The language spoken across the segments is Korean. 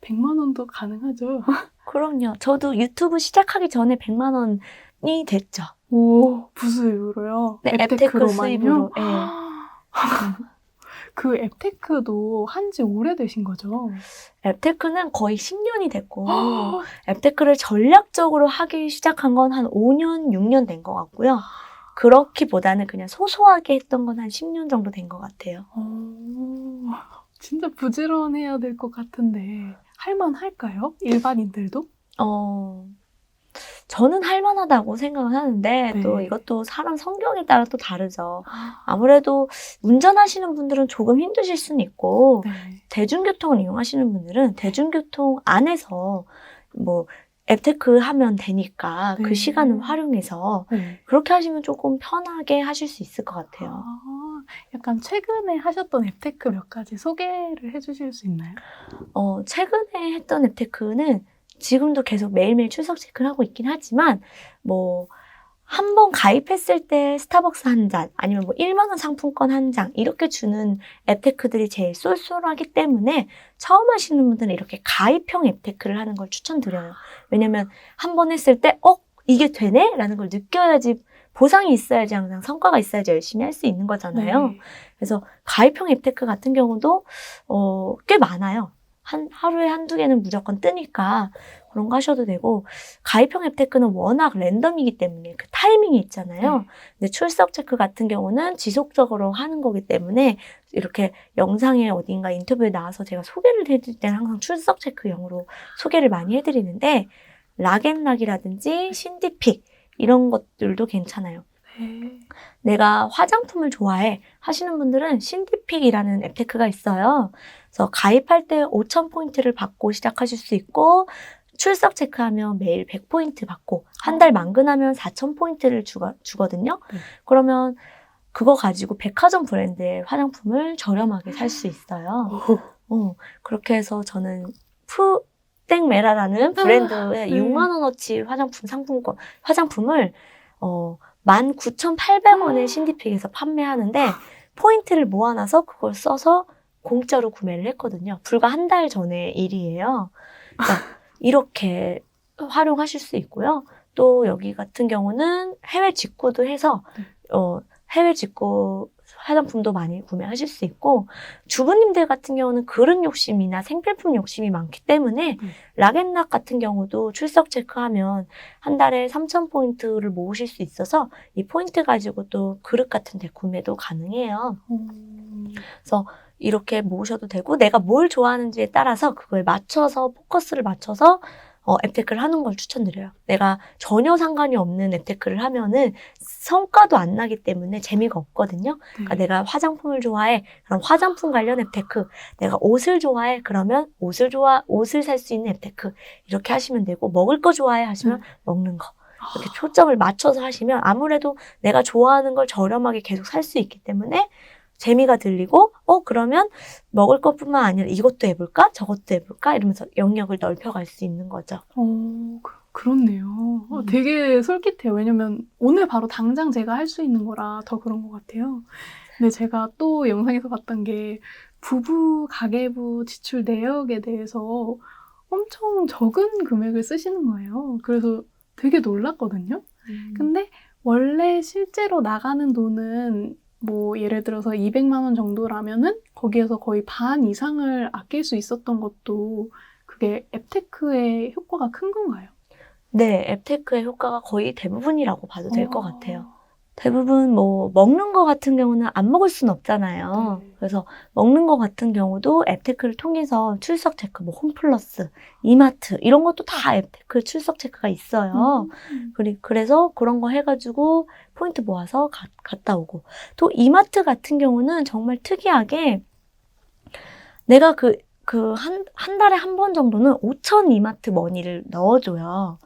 100만 원도 가능하죠. 그럼요. 저도 유튜브 시작하기 전에 100만 원이 됐죠. 오, 부수입으로요? 네, 앱테크 수입으로. 예. 그 앱테크도 한 지 오래되신 거죠? 앱테크는 거의 10년이 됐고 앱테크를 전략적으로 하기 시작한 건 한 5년, 6년 된 것 같고요. 그렇기보다는 그냥 소소하게 했던 건 한 10년 정도 된 것 같아요. 오, 진짜 부지런해야 될 것 같은데 할만할까요? 일반인들도? 어, 저는 할만하다고 생각을 하는데 네. 또 이것도 사람 성격에 따라 또 다르죠. 아무래도 운전하시는 분들은 조금 힘드실 수는 있고 네. 대중교통을 이용하시는 분들은 대중교통 안에서 뭐 앱테크 하면 되니까 네. 그 시간을 활용해서 네. 그렇게 하시면 조금 편하게 하실 수 있을 것 같아요. 아, 약간 최근에 하셨던 앱테크 몇 가지 소개를 해주실 수 있나요? 어, 최근에 했던 앱테크는 지금도 계속 매일매일 출석 체크를 하고 있긴 하지만 뭐 한 번 가입했을 때 스타벅스 한 잔, 아니면 뭐 1만 원 상품권 한 장, 이렇게 주는 앱테크들이 제일 쏠쏠하기 때문에 처음 하시는 분들은 이렇게 가입형 앱테크를 하는 걸 추천드려요. 왜냐면 한 번 했을 때, 어? 이게 되네? 라는 걸 느껴야지, 보상이 있어야지 항상 성과가 있어야지 열심히 할 수 있는 거잖아요. 네. 그래서 가입형 앱테크 같은 경우도 어, 꽤 많아요. 한 하루에 한두 개는 무조건 뜨니까 그런 거 하셔도 되고 가입형 앱테크는 워낙 랜덤이기 때문에 그 타이밍이 있잖아요. 네. 근데 출석 체크 같은 경우는 지속적으로 하는 거기 때문에 이렇게 영상에 어딘가 인터뷰에 나와서 제가 소개를 해드릴 때는 항상 출석 체크용으로 소개를 많이 해드리는데 락앤락이라든지 신디픽 이런 것들도 괜찮아요. 네. 내가 화장품을 좋아해 하시는 분들은 신디픽이라는 앱테크가 있어요. 그래서 가입할 때 5,000포인트를 받고 시작하실 수 있고, 출석 체크하면 매일 100포인트 받고, 한 달 만근하면 4,000포인트를 주거, 주거든요. 네. 그러면 그거 가지고 백화점 브랜드의 화장품을 저렴하게 살 수 있어요. 어, 그렇게 해서 저는 푸, 땡메라라는 브랜드의 네. 6만 원어치 화장품 상품권, 화장품을, 어, 19,800원에 신디픽에서 판매하는데, 포인트를 모아놔서 그걸 써서 공짜로 구매를 했거든요. 불과 한 달 전의 일이에요. 그러니까 이렇게 활용하실 수 있고요. 또 여기 같은 경우는 해외 직구도 해서, 네. 어, 해외 직구 화장품도 많이 구매하실 수 있고, 주부님들 같은 경우는 그릇 욕심이나 생필품 욕심이 많기 때문에, 네. 락앤락 같은 경우도 출석 체크하면 한 달에 3,000포인트를 모으실 수 있어서, 이 포인트 가지고 또 그릇 같은 데 구매도 가능해요. 음, 이렇게 모으셔도 되고, 내가 뭘 좋아하는지에 따라서 그거에 맞춰서, 포커스를 맞춰서, 어, 앱테크를 하는 걸 추천드려요. 내가 전혀 상관이 없는 앱테크를 하면은 성과도 안 나기 때문에 재미가 없거든요. 그러니까 네. 내가 화장품을 좋아해. 그럼 화장품 관련 앱테크. 내가 옷을 좋아해. 그러면 옷을 좋아, 옷을 살 수 있는 앱테크. 이렇게 하시면 되고, 먹을 거 좋아해 하시면 음. 먹는 거. 이렇게 초점을 맞춰서 하시면 아무래도 내가 좋아하는 걸 저렴하게 계속 살 수 있기 때문에 재미가 들리고, 어, 그러면 먹을 것뿐만 아니라 이것도 해볼까? 저것도 해볼까? 이러면서 영역을 넓혀갈 수 있는 거죠. 어, 그, 그렇네요. 어, 음. 되게 솔깃해요. 왜냐면 오늘 바로 당장 제가 할 수 있는 거라 더 그런 것 같아요. 근데 제가 또 영상에서 봤던 게 부부 가계부 지출 내역에 대해서 엄청 적은 금액을 쓰시는 거예요. 그래서 되게 놀랐거든요. 근데 원래 실제로 나가는 돈은 뭐 예를 들어서 200만 원 정도라면은 거기에서 거의 반 이상을 아낄 수 있었던 것도 그게 앱테크의 효과가 큰 건가요? 네, 앱테크의 효과가 거의 대부분이라고 봐도 될것 어. 같아요. 대부분 뭐 먹는 거 같은 경우는 안 먹을 수는 없잖아요. 네. 그래서 먹는 거 같은 경우도 앱테크를 통해서 출석 체크, 뭐 홈플러스, 이마트 이런 것도 다 앱테크 출석 체크가 있어요. 음. 그리, 그래서 그런 거 해가지고 포인트 모아서 가- 갔다 오고. 또 이마트 같은 경우는 정말 특이하게 내가 그, 그 한, 한 달에 한 번 정도는 5천 이마트 머니를 넣어줘요.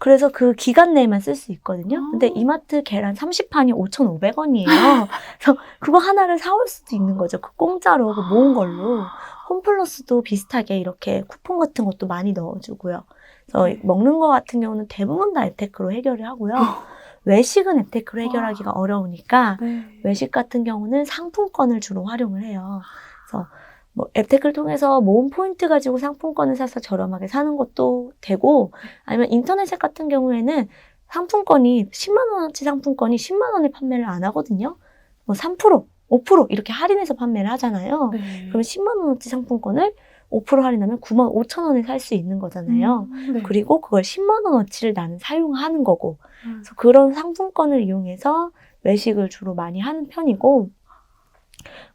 어, 그래서 그 기간 내에만 쓸 수 있거든요. 근데 아. 이마트 계란 30판이 5,500원이에요. 그래서 그거 하나를 사올 수도 있는 거죠. 그 공짜로 그 모은 걸로. 홈플러스도 비슷하게 이렇게 쿠폰 같은 것도 많이 넣어주고요. 그래서 네. 먹는 거 같은 경우는 대부분 다 앱테크로 해결을 하고요. 외식은 앱테크로 해결하기가 어려우니까 네. 외식 같은 경우는 상품권을 주로 활용을 해요. 그래서 뭐 앱테크를 통해서 모은 포인트 가지고 상품권을 사서 저렴하게 사는 것도 되고 아니면 인터넷 같은 경우에는 상품권이 10만 원어치 상품권이 10만 원에 판매를 안 하거든요. 뭐 3%, 5% 이렇게 할인해서 판매를 하잖아요. 네. 그럼 10만 원어치 상품권을 5% 할인하면 9만 5천 원에 살 수 있는 거잖아요. 음, 네. 그리고 그걸 10만 원어치를 나는 사용하는 거고 음. 그래서 그런 상품권을 이용해서 외식을 주로 많이 하는 편이고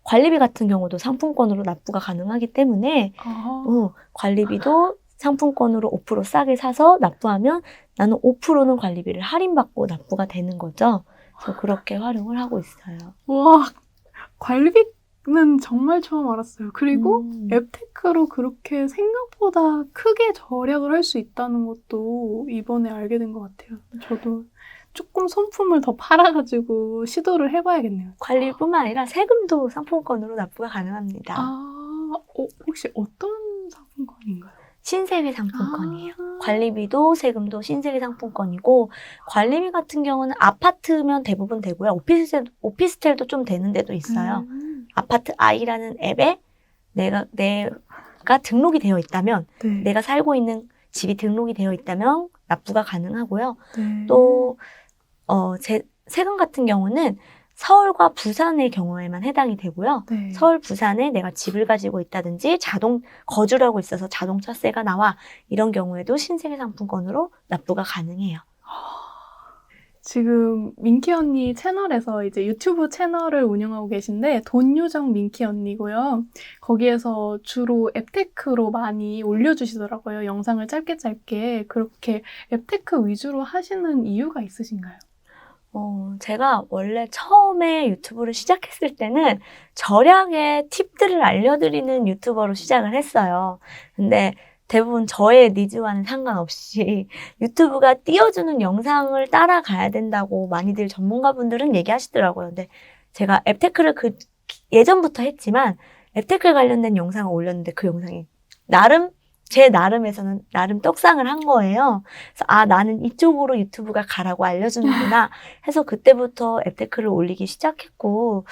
관리비 같은 경우도 상품권으로 납부가 가능하기 때문에 아, 어, 관리비도 상품권으로 5% 싸게 사서 납부하면 나는 5%는 관리비를 할인받고 납부가 되는 거죠. 그래서 그렇게 활용을 하고 있어요. 와, 관리비는 정말 처음 알았어요. 그리고 음. 앱테크로 그렇게 생각보다 크게 절약을 할 수 있다는 것도 이번에 알게 된 것 같아요. 저도 조금 손품을 더 팔아가지고 시도를 해봐야겠네요. 관리뿐만 아니라 세금도 상품권으로 납부가 가능합니다. 아, 어, 혹시 어떤 상품권인가요? 신세계 상품권이에요. 아. 관리비도 세금도 신세계 상품권이고 관리비 같은 경우는 아파트면 대부분 되고요. 오피스텔, 오피스텔도 좀 되는 데도 있어요. 음, 아파트 아이라는 앱에 내가 내가 등록이 되어 있다면 네. 내가 살고 있는 집이 등록이 되어 있다면 납부가 가능하고요. 네. 또 어, 제, 세금 같은 경우는 서울과 부산의 경우에만 해당이 되고요. 네. 서울, 부산에 내가 집을 가지고 있다든지 자동 거주를 하고 있어서 자동차세가 나와 이런 경우에도 신세계 상품권으로 납부가 가능해요. 지금 민키 언니 채널에서 이제 유튜브 채널을 운영하고 계신데 돈요정 민키 언니고요. 거기에서 주로 앱테크로 많이 올려주시더라고요. 영상을 짧게 짧게 그렇게 앱테크 위주로 하시는 이유가 있으신가요? 어, 제가 원래 처음에 유튜브를 시작했을 때는 절약의 팁들을 알려드리는 유튜버로 시작을 했어요. 근데 대부분 저의 니즈와는 상관없이 유튜브가 띄워주는 영상을 따라가야 된다고 많이들 전문가분들은 얘기하시더라고요. 근데 제가 앱테크를 그 예전부터 했지만 앱테크 관련된 영상을 올렸는데 그 영상이 나름 제 나름에서는 나름 떡상을 한 거예요. 그래서 아 나는 이쪽으로 유튜브가 가라고 알려주는구나 해서 그때부터 앱테크를 올리기 시작했고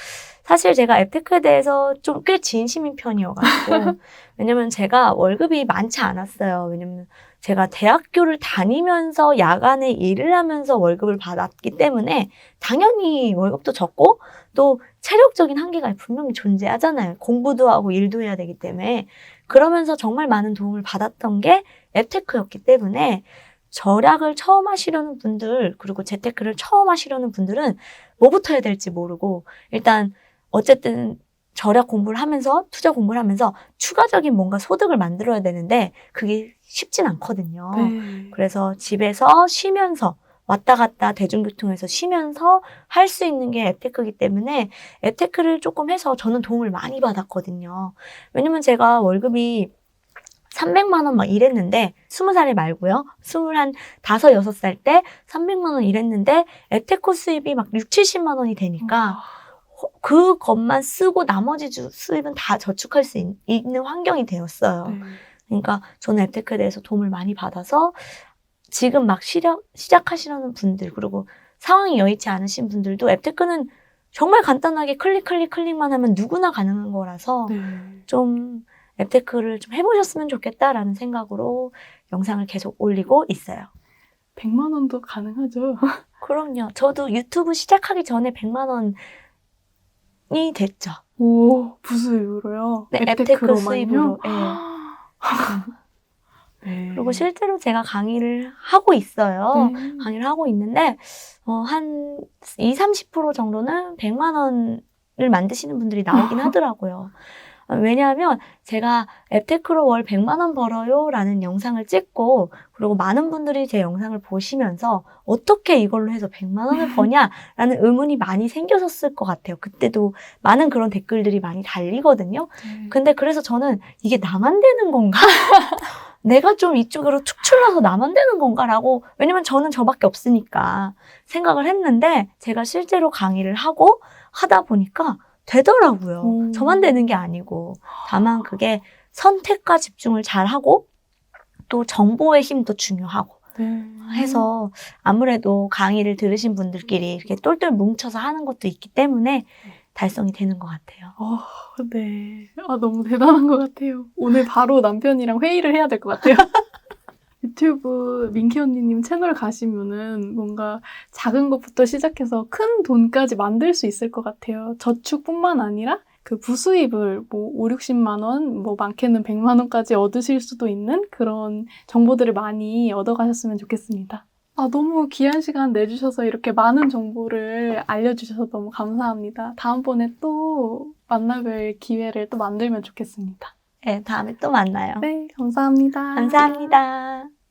사실 제가 앱테크에 대해서 좀 꽤 진심인 편이어가지고 왜냐면 제가 월급이 많지 않았어요. 왜냐면 제가 대학교를 다니면서 야간에 일을 하면서 월급을 받았기 때문에 당연히 월급도 적고 또 체력적인 한계가 분명히 존재하잖아요. 공부도 하고 일도 해야 되기 때문에 그러면서 정말 많은 도움을 받았던 게 앱테크였기 때문에 절약을 처음 하시려는 분들 그리고 재테크를 처음 하시려는 분들은 뭐부터 해야 될지 모르고 일단 어쨌든 절약 공부를 하면서 투자 공부를 하면서 추가적인 뭔가 소득을 만들어야 되는데 그게 쉽진 않거든요. 네. 그래서 집에서 쉬면서 왔다 갔다 대중교통에서 쉬면서 할 수 있는 게 앱테크이기 때문에 앱테크를 조금 해서 저는 도움을 많이 받았거든요. 왜냐면 제가 월급이 300만 원막 일했는데 20살에 말고요. 21, 5, 6살 때 300만 원 일했는데 앱테크 수입이 막 6, 70만 원이 되니까 호- 그 것만 쓰고 나머지 주- 수입은 다 저축할 수 있, 있는 환경이 되었어요. 네. 그러니까 저는 앱테크에 대해서 도움을 많이 받아서 지금 막 시작, 시작하시려는 분들 그리고 상황이 여의치 않으신 분들도 앱테크는 정말 간단하게 클릭 클릭 클릭만 하면 누구나 가능한 거라서 네. 좀 앱테크를 좀 해보셨으면 좋겠다라는 생각으로 영상을 계속 올리고 있어요. 100만 원도 가능하죠. 그럼요. 저도 유튜브 시작하기 전에 100만 원 이 됐죠. 오, 부수입으로요? 네, 앱테크? 수입으로. 예. 네. 그리고 실제로 제가 강의를 하고 있어요. 네. 강의를 하고 있는데 어, 한 2, 30% 정도는 100만 원을 만드시는 분들이 나오긴 하더라고요. 어, 왜냐하면 제가 앱테크로 월 100만 원 벌어요 라는 영상을 찍고 그리고 많은 분들이 제 영상을 보시면서 어떻게 이걸로 해서 100만 원을 버냐라는 의문이 많이 생겼었을 것 같아요. 그때도 많은 그런 댓글들이 많이 달리거든요. 네. 근데 그래서 저는 이게 나만 되는 건가? 내가 좀 이쪽으로 축출나서 나만 되는 건가라고 왜냐면 저는 저밖에 없으니까 생각을 했는데 제가 실제로 강의를 하고 하다 보니까 되더라고요. 오. 저만 되는 게 아니고 다만 그게 선택과 집중을 잘 하고 또 정보의 힘도 중요하고 네. 해서 아무래도 강의를 들으신 분들끼리 이렇게 똘똘 뭉쳐서 하는 것도 있기 때문에 달성이 되는 것 같아요. 어, 네. 아, 너무 대단한 것 같아요. 오늘 바로 남편이랑 회의를 해야 될 것 같아요. 유튜브 민키 언니님 채널 가시면은 뭔가 작은 것부터 시작해서 큰 돈까지 만들 수 있을 것 같아요. 저축뿐만 아니라 그 부수입을 뭐 5, 60만 원, 뭐 많게는 100만 원까지 얻으실 수도 있는 그런 정보들을 많이 얻어가셨으면 좋겠습니다. 아, 너무 귀한 시간 내주셔서 이렇게 많은 정보를 알려주셔서 너무 감사합니다. 다음번에 또 만나뵐 기회를 또 만들면 좋겠습니다. 네, 다음에 또 만나요. 네, 감사합니다. 감사합니다.